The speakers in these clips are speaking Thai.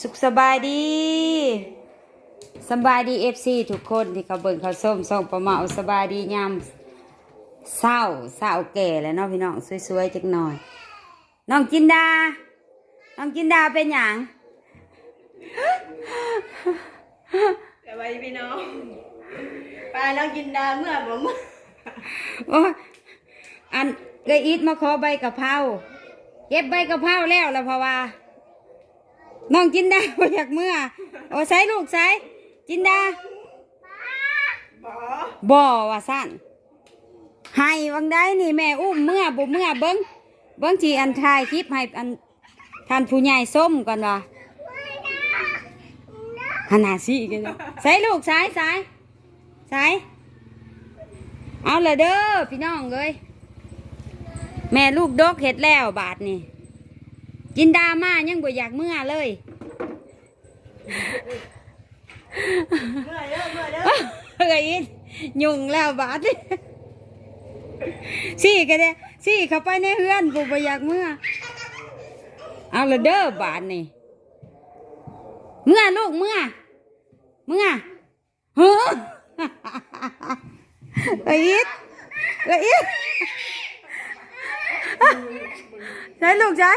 สุขสบายดีสบายดีเอฟซีทุกคนที่เขาเบิ่งเขาส้มส่งประเมาสบายดียามเศร้าเศร้าแก่แล้วเนาะพี่น้องสวยๆจักหน่อยน้องจินดา น้องจินดาเป็นหยังสบายดีพี่น้องปลาน้องกินดาเมื่อผมโอ้ยอันเกยอิดมาขอใบกะเพราเก็บใบกะเพราแล้วแล้วเพราะว่า น้องจินดาบ่อยากเมื่อโอ้ใส่ลูกใส่จินดาบอบ่ว่าสั้นให้วังได้นี่แม่อุ้มเมื่อบ่เมื่อเบิ้งเบิ้งทีอันถ่ายคลิปให้อันท่านผู้ใหญ่ส้มก่อนว่าหันหน้าสิกันเด้อใส่ลูกสายสายสายเอาละเด้อพี่น้องเอ้ยแม่ลูกดกเห็ดแล้วบาทนี่จินดามายังบ่อยากเมื่อเลย เมื่อยเด้อเมื่อเด้อเฮ้ยยุงแล้วบาดนี่สี่ก็ได้สี่เข้าไปในเฮือนกูไปอยากเมื่อเอาละเด้อบาดนี่เมื่อลูกเมื่อเมื่อเฮ้อเอ้ยอิดเอ้ยอิดใช่ลูกใช่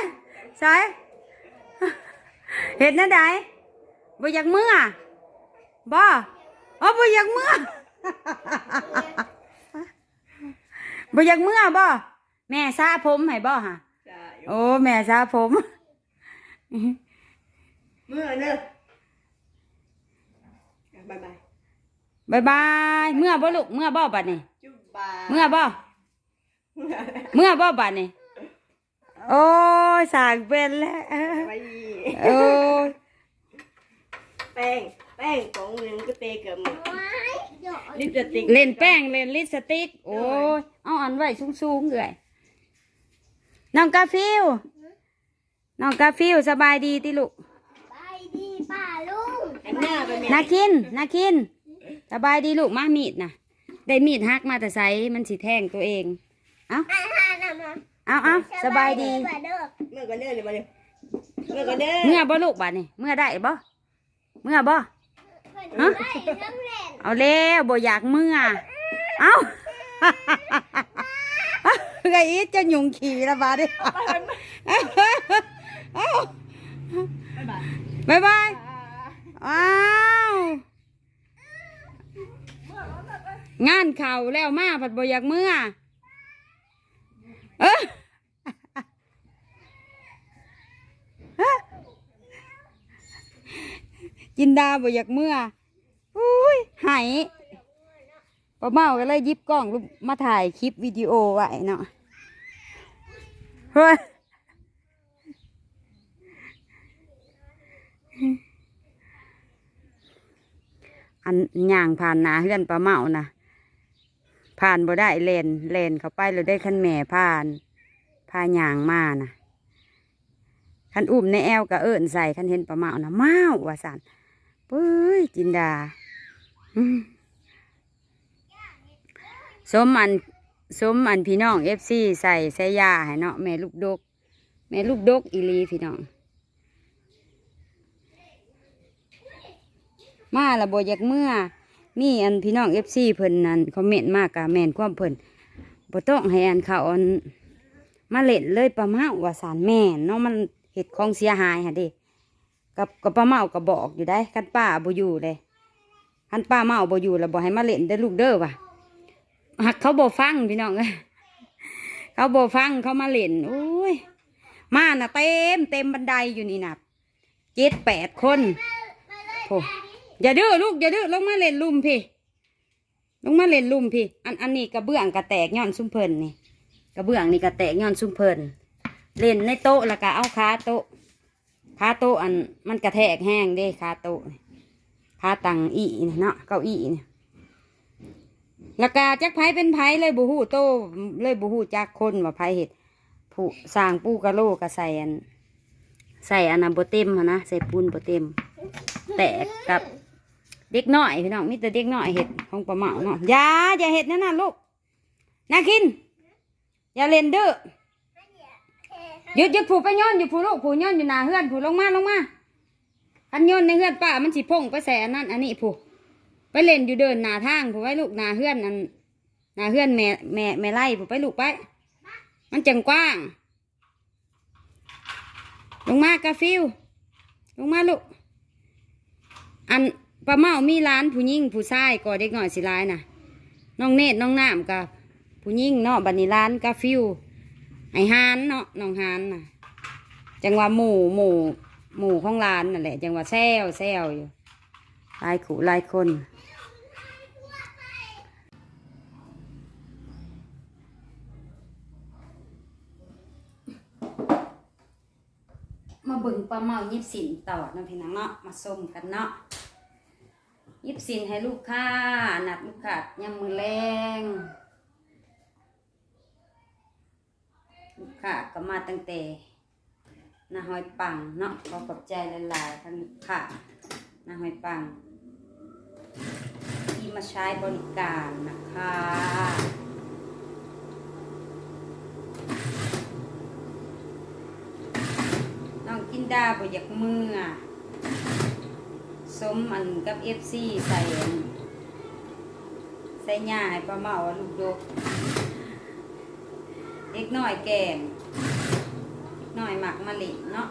ใช่เห็นนะได้ บ่อยากเมื่อบ่อ๋อบ่อยากเมื่อบ่อยากเมื่อบ่แม่ซาผมให้บ่ฮะจ้าอยู่โอ้แม่ซาผมเมื่อเด้อบายบายบายบายเมื่อบ่ลูกเมื่อบ่บัดนี้จุ๊บบายเมื่อบ่เมื่อเมื่อบ่บัดนี้โอ้ยสากเป็นแล้วไปดีโอ้ย แป้ง แป้งของหนึ่งก็เตะเกือบหมดลิปสติกเล่นแป้งเล่นลิปสติก โอ้ยเอาอันไว้สูงๆเลยน้องกาฟิวน้องกาฟิวสบายดีติลูกไปดีป่าลุงอันหน้าไปแม่นาคินนาคิน สบายดีลูกมามีดนะได้มีดฮักมาแต่ไซมันสิแทงตัวเอง เอาอาหารนะมาเอาเอาสบายดีป่าเด้อเมื่อกันเด้อเลยมาเด้อเมื่อกันเด้อเมื่อบ่ลูกบัดนี่เมื่อได้บ่เมื่อบ่ฮะได้สำเร็จเอาแล้วบ่อยากเมื่อเอาไงอีจะยุงขี่ละบาดนี่เอาบายบายบายบายอ้าวงานเข่าแล้วมาผัดบ่อยากเมื่อเออ จินดาบ่อยากเมื่ออุ้ยหายป้าเมาก็เลยยิบกล้องมาถ่ายคลิปวิดีโอไว้เนาะเฮ้ยอันย่างผ่านนาเฮือนป้าเมานะผ่านบ่ได้เลนเลนเขาไปเลยได้คันแม่ผ่านพาย่างมานะคันอุ้มในแอวก็เอิ้นใส่คันเห็นป้าเมานะเมาว่าสัน ปุ้ยจินดาอืมสมอันสมอันพี่น้องเอฟซีใส่ใส่ยาให้เนาะแม่ลูกดก แม่ลูกดกอีลีพี่น้อง มาละบอยากเมื่อ มีอันพี่น้องเอฟซีเพิ่นนั่นคอมเมนต์มากกะแม่นความเพิ่นบ่ต้องให้อันเขาอันมาเล่นเลยประมาว่าสารแม่เนาะมันเห็ดของเสียหายฮะเดิ กับกับป้าเมาก็บบอกอยู่ได้คันป้าบ่อยู่เลยคันป้าเมาบ่อยู่แล้วบ่ให้มาเล่นได้ลูกเด้อว่ะหักเขาบ่ฟังพี่น้องเอ้ยเขาบ่ฟังเขามาเล่นโอ้ยมาน่ะเต็มเต็มบันไดอยู่นี่น่ะเจ็ดแปดคนโอ้อย่าดื้อลูกอย่าดื้อลงมาเล่นลุมพี่ลงมาเล่นลุมพี่ อันอันนี้กระเบื้องกระแตกย้อนซุ่มเพิ่นนี่กระเบื้องนี่กระแตกย้อนซุ่มเพิ่นเล่นในโต๊ะแล้วก็เอาขาโต๊ะ ขาโต๊ะอันมันกระแทกแห้งเด้ขาโต๊ะนี่ขาตังอีเนาะเก้าอี้นี่แล้วก็จักไผเป็นไผเลยบูฮู้โตเลยบูฮู้จักคนว่าไผเห็ดผู้สร้างปูกะโลกะใส่อัน ใส่อันนั้นโบเต็มนะใส่ปูนโบเต็ม แตกกับเด็กน้อยพี่น้องมีแต่เด็กน้อยเห็ดของปลาเหมาเนาะอย่าอย่าเห็ดนั่นน่ะลูกนาคิน อย่าเล่นเด้อ หยุดหยุดผูไปย้อนอยู่ผูลูกผูย้อนอยู่หนาเฮือนผูลงมาลงมาคันยนต์ในเฮือนป้ามันสิพงไปใส่อันนั้นอันนี้ผูไปเล่นอยู่เดินหนาทางผูไว้ลูกหนาเฮือนอันหนาเฮือนแม่แม่แม่ไล่ผูไปลูกไป มันจังกว้าง ลงมากาฟิวลงมาลูกอันป้าเมามีร้านผู้หญิงผู้ชายก็เด็กหน่อยสิร้ายนะน้องเนตรน้องน้ำกับผู้หญิงเนาะบันนี้ร้านกาฟิว ไอฮานเนาะน้องฮานน่ะ จังว่าหมู่หมู่หมู่ของร้านนั่นแหละ จังว่าแซวแซวอยู่ลายขู่ลายคนมาบิ่งปลาเมายิบสินต่อเนาะพี่น้องเนาะมาส้มกันเนาะยิบสินให้ลูกค้านัดลูกค้ายำมือแรงลูก ค้าก็มาตั้งแต่นาหอยปังเนาะขอขอบใจหลายๆทั้งค้านาหอยปัง ที่มาใช้บริการนะคะน้องกินดาบอยากมืออสมอันกับเอฟซีใส่ใส่หญ้าให้ปลาเมาลูกดก เด็กน้อยแกงเด็กน้อยหมักมะลิเนาะ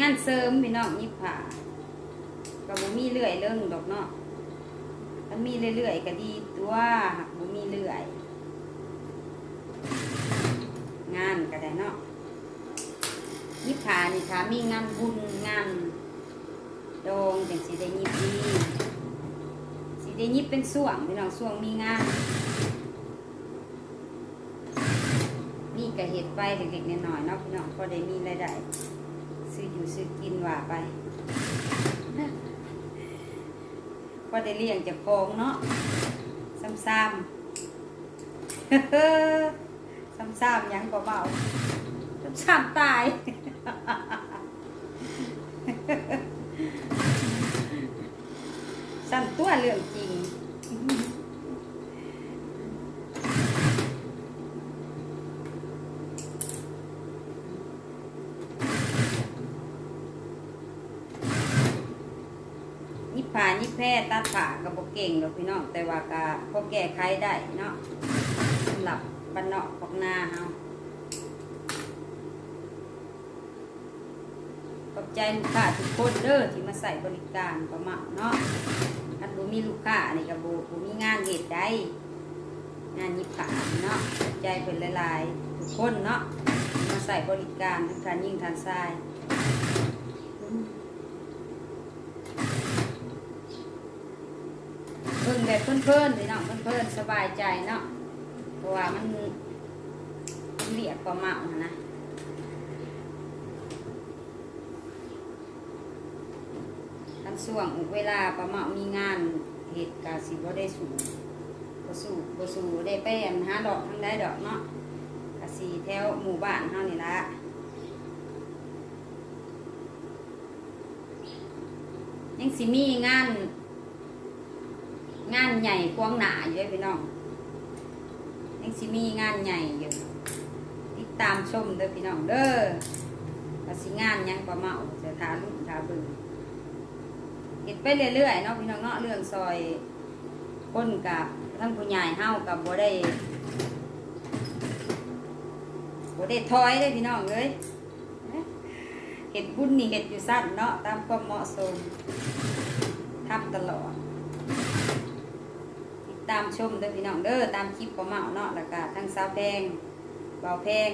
งานเสริมพี่น้องยิบผ่าก็บ่มีเลื่อยเรื่องดอกเนาะ ถ้ามีเรื่อยๆก็ดีตัวหากบ่มีเลื่อย งานก็ได้เนาะยิบผ่านี่ค่ะมีงานบุญงานโดงจังสิได้ยิบดีสิได้ยิบเป็นส่วงพี่น้องส่วงมีงาน นี่ก็เห็ดไปเล็กๆน้อยๆเนาะพี่น้องพอได้มีรายได้ซื้ออยู่ซื้อกินว่าไป พอได้เลี้ยงจากกองเนาะซ้ำๆซ้ำๆยังเบาซ้ำๆตาย สั่นตัวเรื่องจริง ยิบผ่ายิบแพ ร่ตัดผ่ากับบเก่งหรอพี่น้องแต่ว่าก็พอแก้ไขได้เนาะสำหรับบ้านนอกของนาเฮาขอบใจลูกค้าทุกคนเด้อที่มาใส่บริการประมาณเนาะถ้าบ่มีลูกค้านี่ก็บ่บ่มีงานเหตุใดงานยิบผ่าเนาะขอบใจเพิ่นหลายๆทุกคนเนาะมาใส่บริการทั้งการยิ่งทานทราย เบิ่ง แบบเพื่อนๆพี่น้องเพื่อนๆสบายใจเนาะเพราะว่ามันมันเรียกกว่าเมานะทันส่วงเวลาประเมามีงานเหตุการณ์สิบ่ได้สูงบ่สู่บ่สูได้ไปอันหาดอกทั้งได้ดอกเนาะกาสีแถวหมู่บ้านเฮานี่ละยังสิมีงาน งานใหญ่กว้างหนาอยู่เด้พี่น้องยังสิมีงานใหญ่อยู่ติดตามชมเด้อพี่น้องเด้อว่าสิงานยังประเมาจะทาลุ่มทาบึงเห็ดไปเรื่อยๆเนาะพี่น้องเนาะเรื่องซอยคนกับทั้งผู้ใหญ่เฮากับบ่ได้บ่ได้ถอยเลยพี่น้องเลยเห็ดบุญนี่เห็ดอยู่สั้นเนาะตามความเหมาะสมทำตลอด ตามชมเด้อพี่น้องเด้อตามคลิปของเมาเนาะแล้วก็ทั้งสาวแพงเบาแพง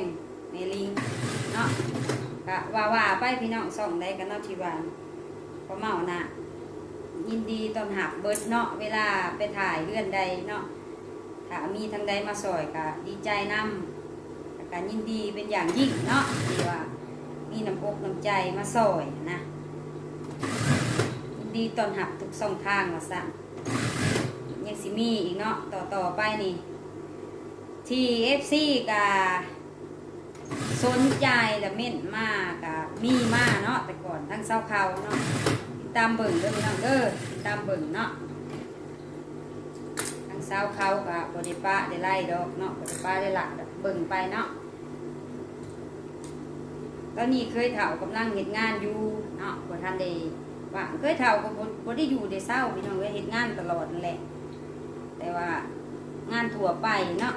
เมลิงเนาะก็ว่าว่าไปพี่น้องส่องได้กันเนาะที่ว่าของเมาน่ะยินดีต้อนรับเบิดเนาะเวลาไปถ่ายเลื่อนใดเนาะถ้ามีทางใดมาสอยก็ดีใจนำแล้วก็ยินดีเป็นอย่างยิ่งเนาะที่ว่ามีน้ำอกน้ำใจมาสอยนะยินดีต้อนรับทุกช่องทางว่าสั่ง สิมีอีกเนาะต่อต่อไปนี่ที่เอฟซีกาสนใจและเม่นมากอะมีมาเนาะแต่ก่อนทั้งเศร้าเขาเนาะตามเบิ่งเด้อพี่น้องเด้อตามเบิ่งเนาะทั้งเศร้าเขากับบริปะได้ไล่ดอกเนาะบริปะได้หลักเบิ่งไปเนาะตอนนี้เคยเถ่ากำลังเห็ดงานอยู่เนาะบ่ทันได้ว่าเคยเถ่าก็บ่บ่ได้อยู่ได้เศร้าพี่น้องเอ้ยเฮ็ดงานตลอดนั่นแหละ แต่ว่างานทั่วไปเนาะ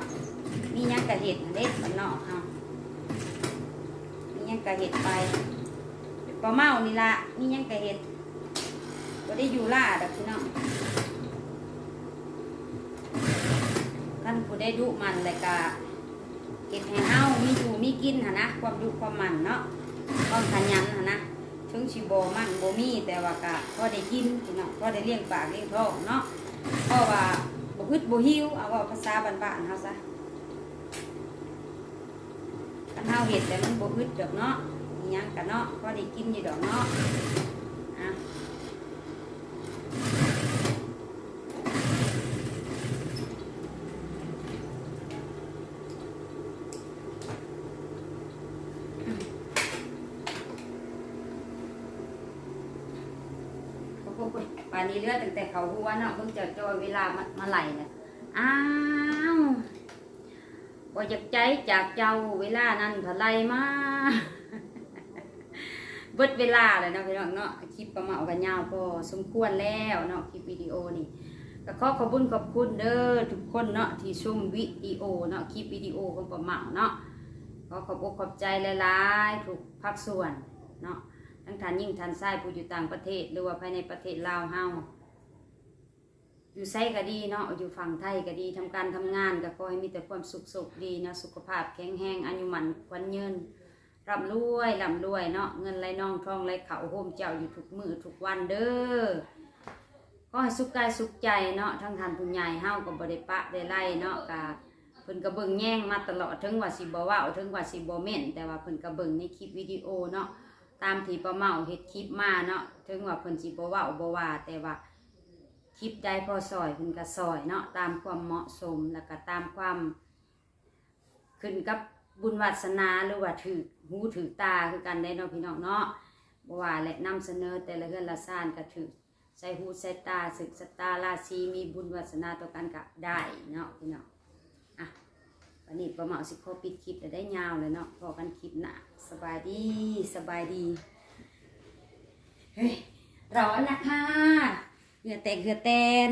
มียังกะเห็ดเด็ดมันเนาะเฮามียังกะเห็ดไปปลาเมานี่ละมียังกะเห็ดก็ได้อยู่ล่าดอกพี่น้องท่านผู้ได้ดุมันเลยกะเห็ดให้เฮามีอยู่มีกินหะนะความดุความมันเนาะความขยันหะนะถึงชิโบมันโบมีแต่ว่ากะก็ได้กินพี่น้องก็ได้เลี้ยงปากเลี้ยงท้องเนาะเพราะว่า บ่ฮึดบ่หิวเอาว่าภาษาบ้านๆเฮาซะกันเฮาเห็ดแต่มันบ่อึดดอกเนาะอิหยังกันเนาะพอได้กินอยู่ดอกเนาะอะโอ้โห ป่านนี้เลือดตั้งแต่เขาหัวเนาะเพิ่งจะจอยเวลามามาไหลเนี่ยอ้าวบ่อยากใจจากเจ้าเวลานั้นเท่าไรมาเบิดเวลาเลยเนาะพี่น้องเนาะคลิปประมาณกันยาวพอสมควรแล้วเนาะคลิปวิดีโอนี่ก็ขอขอบคุญขอบคุณเด้อทุกคนเนาะที่ชมวิดีโอเนาะคลิปวิดีโอของประมาเนาะขอขอบอกขอบใจหลายๆทุกภาคส่วนเนาะ ทั้งทานยิ่งทานไส้ผู้อยู่ต่างประเทศหรือว่าภายในประเทศลาวเฮาอยู่ไซก็ดีเนาะอยู่ฝั่งไทยก็ดีทำการทำงานก็ขอให้มีแต่ความสุขสุขดีเนาะสุขภาพแข็งแรงอายุมันควันยืนร่ำรวยร่ำรวยเนาะเงินไหลนองทองไหลเขาโฮมเจ้าอยู่ทุกมือทุกวันเด้อก็ให้สุขกายสุขใจเนาะทั้งทานผู้ใหญ่เฮาก็บ่ได้ปะได้ไล่เนาะกะเพิ่นก็เบิงแย่งมาตลอดถึงว่าสิบ่เว้าถึงว่าสิบ่แม่นแต่ว่าเพิ่นก็เบิงในคลิปวิดีโอเนาะ ตามที่ป้าเมาเฮ็ดคลิปมาเนาะถึงว่าเพิ่นสิบ่เว้าบ่ว่าแต่ว่าคลิปใดพอซอยเพิ่นก็ซอยเนาะตามความเหมาะสมแล้วก็ตามความขึ้นกับบุญวาสนาหรือว่าถือหูถือตาคือกันได้เนาะพี่น้องเนาะบ่ว่าและนำเสนอแต่ละเรือนละซ่านก็ถือใส่หูใส่ตาศึกสตาราศีมีบุญวาสนาต่อกันก็ได้เนาะพี่น้องอะ วันนี้ประมาณสิขอปิดคลิปแต่ได้ยาวเลยเนาะพอกันคลิปหนะสบายดีสบายดีเฮ้ยร้อนนะคะเหงื่อแตกเหงื่อแตน